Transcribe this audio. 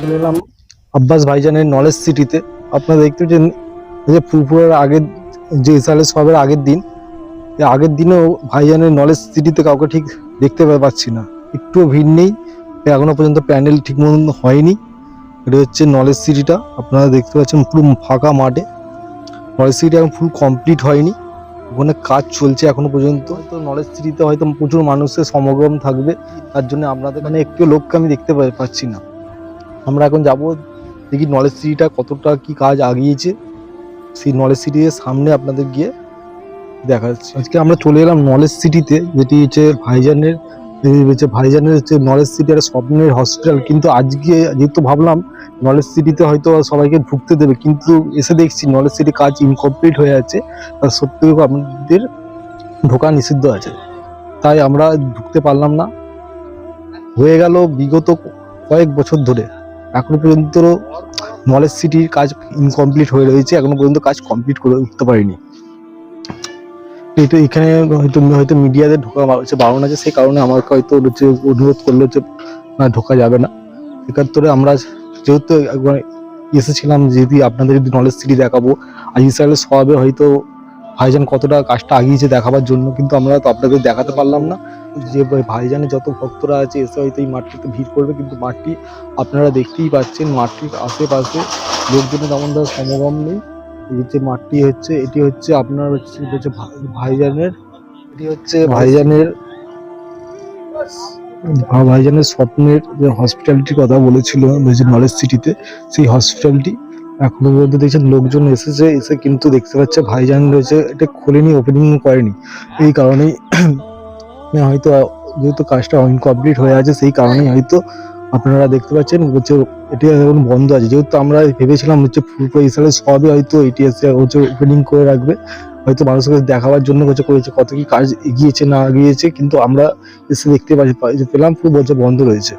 চলে এলাম আব্বাস ভাইজানের নলেজ সিটিতে আপনারা দেখতে পাচ্ছেন যে ফুরফুরের আগের, যে ইসালে সবের আগের দিন আগের দিনেও ভাইজানের নলেজ সিটিতে কাউকে ঠিক দেখতে পাচ্ছি না। একটুও ভিড় নেই, এখনও পর্যন্ত প্যান্ডেল ঠিক মতন হয়নি। এটা হচ্ছে নলেজ সিটিটা আপনারা দেখতে পাচ্ছেন পুরো ফাঁকা মাঠে। নলেজ সিটি এখন ফুল কমপ্লিট হয়নি। ওখানে কাজ চলছে এখনও পর্যন্ত। তো নলেজ সিটিতে হয়তো প্রচুর মানুষের সমাগম থাকবে। তার জন্য আপনাদের মানে একটু লোককে আমি দেখতে পাচ্ছি না। আমরা এখন যাব দেখি নলেজ সিটিটা কতটা কি কাজ আগিয়েছে। সেই নলেজ সিটির সামনে আপনাদের গিয়ে দেখা যাচ্ছে আজকে আমরা চলে এলাম নলেজ সিটিতে যেটি হচ্ছে ভাইজানের হচ্ছে ভাইজানের হচ্ছে নলেজ সিটি একটা স্বপ্নের হসপিটাল কিন্তু আজকে যেহেতু ভাবলাম নলেজ সিটিতে হয়তো সবাইকে ঢুকতে দেবে, কিন্তু এসে দেখছি নলেজ সিটি কাজ ইনকমপ্লিট হয়ে আছে। আর সত্যি আমাদের ঢোকা নিষিদ্ধ আছে। তাই আমরা ঢুকতে পারলাম না। হয়ে গেল বিগত কয়েক বছর ধরে। এখনও পর্যন্ত নলেজ সিটির কাজ ইনকমপ্লিট হয়ে রয়েছে, এখনও পর্যন্ত কাজ কমপ্লিট করে উঠতে পারিনি। এটা এখানে হয়তো হয়তো মিডিয়াদের ঢোকা হচ্ছে বারণ আছে, সেই কারণে আমাকে হয়তো হচ্ছে অনুরোধ করল যে না ঢোকা যাবে না। একাত্তরে আমরা যেহেতু একবার এসেছিলাম যদি আপনাদের যদি নলেজ সিটি দেখাবো আর ইসরায়েলের স্বভাবে হয়তো ভাইজান কতটা কাজটা আগিয়েছে দেখাবার জন্য, কিন্তু আমরা তো আপনাদের দেখাতে পারলাম না। যে ভাইজানের যত ভক্তরা আছে, এসে হয়তো এই মাঠটিতে ভিড় করবে, কিন্তু মাঠটি আপনারা দেখতেই পাচ্ছেন, মাঠটির আশেপাশে লোকজনের তেমন ধরো সমাগম নেই। এই যে মাঠটি হচ্ছে, এটি হচ্ছে আপনার হচ্ছে হচ্ছে ভাইজানের, এটি হচ্ছে ভাইজানের ভাইজানের স্বপ্নের যে হসপিটালটির কথা বলেছিল নলেজ সিটিতে সেই হসপিটালটি এখনও পর্যন্ত দেখছেন লোকজন এসেছে, এসে কিন্তু দেখতে পাচ্ছে ভাইজান রয়েছে। এটা খোলেনি ওপেনিং করেনি। এই কারণেই হয়তো, যেহেতু কাজটা ইনকমপ্লিট হয়ে আছে, সেই কারণেই হয়তো আপনারা দেখতে পাচ্ছেন হচ্ছে এটি এখন বন্ধ আছে। যেহেতু আমরা ভেবেছিলাম হচ্ছে ফুলপুর হিসাবে সবই হয়তো এটি এসে হচ্ছে ওপেনিং করে রাখবে। হয়তো মানুষকে দেখাবার জন্য হচ্ছে করেছে, কত কি কাজ এগিয়েছে, না এগিয়েছে, কিন্তু আমরা এসে দেখতে পাচ্ছি পেলাম, পুরো বলছে বন্ধ রয়েছে।